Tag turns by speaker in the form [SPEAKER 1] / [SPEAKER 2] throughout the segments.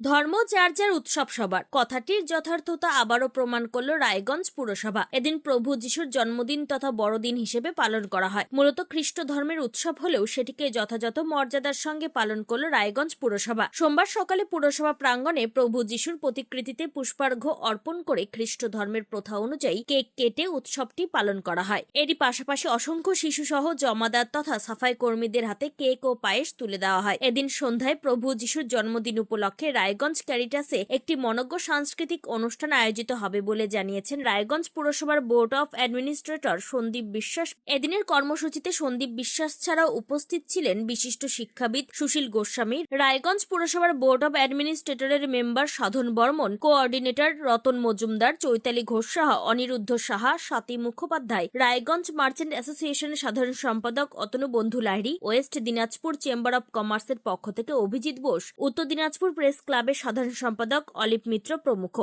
[SPEAKER 1] ধর্ম যার যার উৎসব সবার। কথাটির যথার্থতা আবারও প্রমাণ করল রায়গঞ্জ পুরসভা। এদিন প্রভু যিশুর জন্মদিন তথা বড়দিন হিসেবে পালন করা হয়। মূলত খ্রিস্ট ধর্মের উৎসব হলেও সেটিকে যথাযথ মর্যাদার সঙ্গে পালন করল রায়গঞ্জ পুরসভা। সোমবার সকালে পুরসভা প্রাঙ্গণে প্রভু যিশুর প্রতিকৃতিতে পুষ্পার্ঘ্য অর্পণ করে খ্রিস্ট ধর্মের প্রথা অনুযায়ী কেক কেটে উৎসবটি পালন করা হয়। এরই পাশাপাশি অসংখ্য শিশুসহ জমাদার তথা সাফাই কর্মীদের হাতে কেক ও পায়েস তুলে দেওয়া হয়। এদিন সন্ধ্যায় প্রভু যিশুর জন্মদিন উপলক্ষে রায়গঞ্জ ক্যারিটাসে একটি মনজ্ঞ সাংস্কৃতিক অনুষ্ঠান আয়োজিত হবে বলে জানিয়েছেন রায়গঞ্জ পুরসভার বোর্ড অফ অ্যাডমিনিস্ট্রেটর সন্দীপ বিশ্বাস। এদিনের কর্মসূচিতে সন্দীপ বিশ্বাস ছাড়াও উপস্থিত ছিলেন বিশিষ্ট শিক্ষাবিদ সুশীল গোস্বামী। রায়গঞ্জ পুরসভার board of অ্যাডমিনিস্ট্রেটরের member Sadhan Barman, coordinator Ratan Majumdar, Chaitali Ghosh Saha, Aniruddha Saha, Swati Mukhopadhyay, Raiganj merchant অ্যাসোসিয়েশনের সাধারণ সম্পাদক Atanu Bandhu Lahiri, West Dinajpur chamber of কমার্সের পক্ষ থেকে অভিজিৎ বোস, উত্তর দিনাজপুর প্রেস ক্লাবের সাধারণ সম্পাদক অলিপ মিত্র প্রমুখ।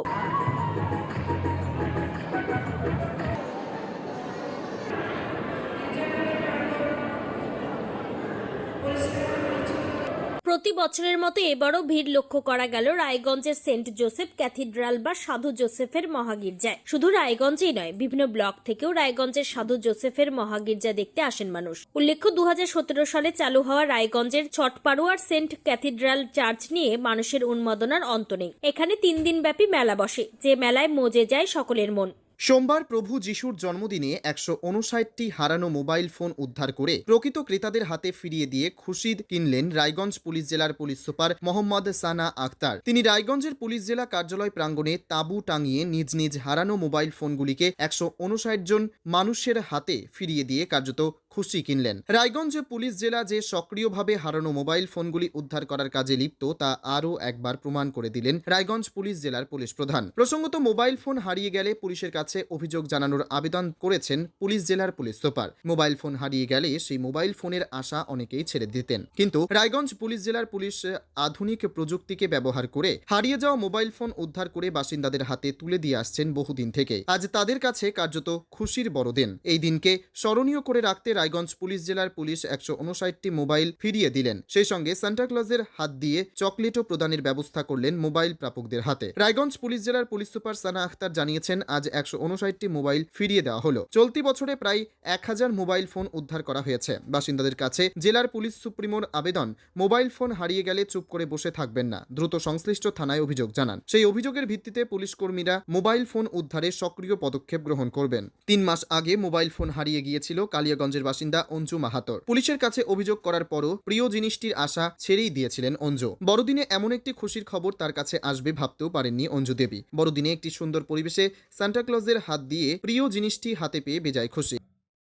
[SPEAKER 1] প্রতি বছরের মতো এবারও ভিড় লক্ষ্য করা গেল রায়গঞ্জের সেন্ট জোসেফ ক্যাথিড্রাল বা সাধু জোসেফের মহাগির্জায়। শুধু রায়গঞ্জেই নয়, বিভিন্ন ব্লক থেকেও রায়গঞ্জের সাধু জোসেফের মহাগির্জা দেখতে আসেন মানুষ। উল্লেখ্য দু হাজার সতেরো সালে চালু হওয়া রায়গঞ্জের ছটপাড়ুয়ার সেন্ট ক্যাথিড্রাল চার্চ নিয়ে মানুষের উন্মাদনার অন্ত নেই। এখানে তিন দিনব্যাপী মেলা বসে, যে মেলায় মজে যায় সকলের মন।
[SPEAKER 2] সোমবার প্রভু যিশুর জন্মদিনে একশো উনষাটটি হারানো মোবাইল ফোন উদ্ধার করে প্রকৃত ক্রেতাদের হাতে ফিরিয়ে দিয়ে খুশিদ কিনলেন রায়গঞ্জ পুলিশ জেলার পুলিশ সুপার মোহাম্মদ সানা আক্তার তিনি রায়গঞ্জের পুলিশ জেলা কার্যালয় প্রাঙ্গণে তাঁবু টাঙিয়ে নিজ নিজ হারানো মোবাইল ফোনগুলিকে একশো উনষাট জন মানুষের হাতে ফিরিয়ে দিয়ে কার্যত খুশি কিনলেন। রায়গঞ্জ পুলিশ জেলা যে সক্রিয়ভাবে হারানো মোবাইল ফোনগুলি উদ্ধার করার কাজে লিপ্ত, তা আরও একবার প্রমাণ করে দিলেন রায়গঞ্জ পুলিশ জেলার পুলিশ প্রধান। প্রসঙ্গত, মোবাইল ফোন হারিয়ে গেলে পুলিশের কাছে অভিযোগ জানানোর আবেদন করেছেন পুলিশ জেলার পুলিশ সুপার। মোবাইল ফোন হারিয়ে গেলে সেই মোবাইল ফোনের আশা অনেকেই ছেড়ে দিতেন। কিন্তু রায়গঞ্জ পুলিশ জেলার পুলিশ আধুনিক প্রযুক্তিকে ব্যবহার করে হারিয়ে যাওয়া মোবাইল ফোন উদ্ধার করে বাসিন্দাদের হাতে তুলে দিয়ে আসছেন বহুদিন থেকে। আজ তাদের কাছে কার্যত খুশির বড়দিন। এই দিনকে স্মরণীয় করে রাখতে রায়গঞ্জ পুলিশ জেলার পুলিশ একশো উনষাটটি মোবাইল ফিরিয়ে দিলেন। সেই সঙ্গে সান্টাক্লজের হাত দিয়ে চকলেটও প্রদানের ব্যবস্থা করলেন মোবাইল প্রাপকদের হাতে। রায়গঞ্জ পুলিশ জেলার পুলিশ সুপার সানা আখতার জানিয়েছেন, আজ একশো উনষাটটি মোবাইল ফিরিয়ে দেওয়া হলো। চলতি বছরে প্রায় এক হাজার মোবাইল ফোন উদ্ধার করা হয়েছে। বাসিন্দাদের কাছে জেলার পুলিশ সুপ্রিমোর আবেদন, মোবাইল ফোন হারিয়ে গেলে চুপ করে বসে থাকবেন না, দ্রুত সংশ্লিষ্ট থানায় অভিযোগ জানান। সেই অভিযোগের ভিত্তিতে পুলিশ কর্মীরা মোবাইল ফোন উদ্ধারে সক্রিয় পদক্ষেপ গ্রহণ করবেন। তিন মাস আগে মোবাইল ফোন হারিয়ে গিয়েছিল কালিয়াগঞ্জের বাসিন্দা অঞ্জু মাহাতর। পুলিশের কাছে অভিযোগ করার পরও প্রিয় জিনিসটির আশা ছেড়েই দিয়েছিলেন অঞ্জু। বড়দিনে এমন একটি খুশির খবর তার কাছে আসবে ভাবতেও পারেননি অঞ্জু দেবী। বড়দিনে একটি সুন্দর পরিবেশে সান্টাক্লজের হাত দিয়ে প্রিয় জিনিসটি হাতে পেয়ে বেজায় খুশি।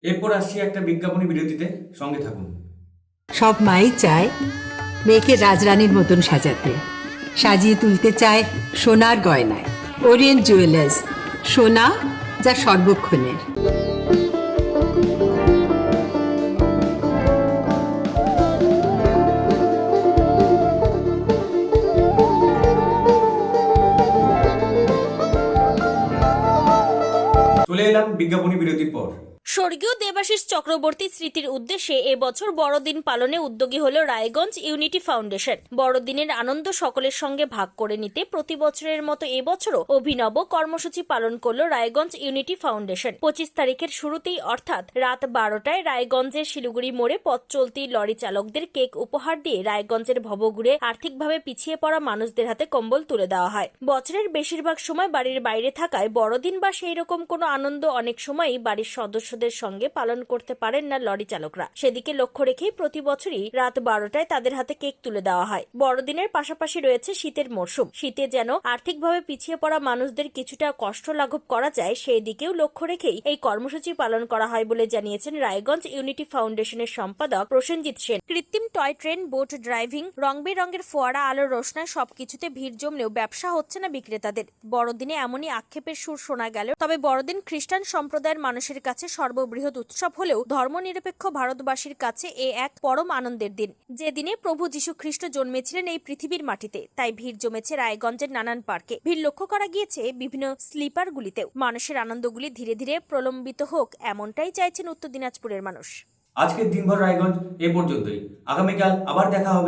[SPEAKER 3] এরপর আসছি একটা বিজ্ঞাপনী বিরতিতে সঙ্গে থাকুন।
[SPEAKER 4] সব মাই চায় মেয়েকে রাজরানীর মতন সাজাতে। সাজিয়ে তুলতে চায় সোনার গয়নায়। ওরিয়েন্ট জুয়েলার্স সোনা যা সর্বক্ষণের।
[SPEAKER 3] চলে এলাম বিজ্ঞাপনী বিরতির পর।
[SPEAKER 1] স্বর্গীয় দেবাশিস চক্রবর্তী স্মৃতির উদ্দেশ্যে এবছর বড়দিন পালনে উদ্যোগী হল রায়গঞ্জ ইউনিটি ফাউন্ডেশন। বড়দিনের আনন্দ সকলের সঙ্গে ভাগ করে নিতে প্রতি বছরের মতো এবছরও অভিনব কর্মসূচি পালন করল রায়গঞ্জ ইউনিটি ফাউন্ডেশন। পঁচিশ তারিখের শুরুতেই অর্থাৎ রাত বারোটায় রায়গঞ্জের শিলিগুড়ি মোড়ে পথ চলতি লরি চালকদের কেক উপহার দিয়ে রায়গঞ্জের ভবঘুরে আর্থিকভাবে পিছিয়ে পড়া মানুষদের হাতে কম্বল তুলে দেওয়া হয়। বছরের বেশিরভাগ সময় বাড়ির বাইরে থাকায় বড়দিন বা সেই রকম কোনো আনন্দ অনেক সময়ই বাড়ির সদস্যদের সঙ্গে পালন করতে পারেন না লরি চালকরা। সেদিকে লক্ষ্য রেখেই প্রতি বছরই রাত বারোটায় তাদের হাতে কেক তুলে দেওয়া হয়। বড়দিনের পাশাপাশি রয়েছে শীতের মরশুম। শীতে যেন আর্থিকভাবে পিছিয়ে পড়া মানুষদের কিছুটা কষ্ট লাঘব করা যায়, সেই দিকেও লক্ষ্য রেখেই এই কর্মসূচি পালন করা হয় বলে জানিয়েছেন রায়গঞ্জ ইউনিটি ফাউন্ডেশনের সম্পাদক প্রসেনজিৎ সেন। কৃত্রিম টয় ট্রেন, বোট ড্রাইভিং রং বেরঙের ফোয়ারা, আলোর রোশনায় সবকিছুতে ভিড় জমলেও ব্যবসা হচ্ছে না বিক্রেতাদের। বড়দিনে এমনই আক্ষেপের সুর শোনা গেল। তবে বড়দিন খ্রিস্টান সম্প্রদায়ের মানুষের কাছে সর্ব সর্ববৃহৎ উৎসব হলেও ধর্মনিরপেক্ষ ভারতবাসীর কাছে এ এক পরম আনন্দের দিন। যে দিনে প্রভু যীশু খ্রিস্ট জন্মেছিলেন এই পৃথিবীর মাটিতে, তাই ভিড় জমেছে রায়গঞ্জের নানান পার্কে। ভিড় লক্ষ্য করা গিয়েছে বিভিন্ন স্লিপারগুলিতেও। মানুষের আনন্দগুলি ধীরে ধীরে প্রলম্বিত হোক, এমনটাই চাইছেন উত্তর দিনাজপুরের মানুষ।
[SPEAKER 3] আজকের দিনভর রায়গঞ্জ এ পর্যন্তই। আগামীকাল আবার দেখা হবে।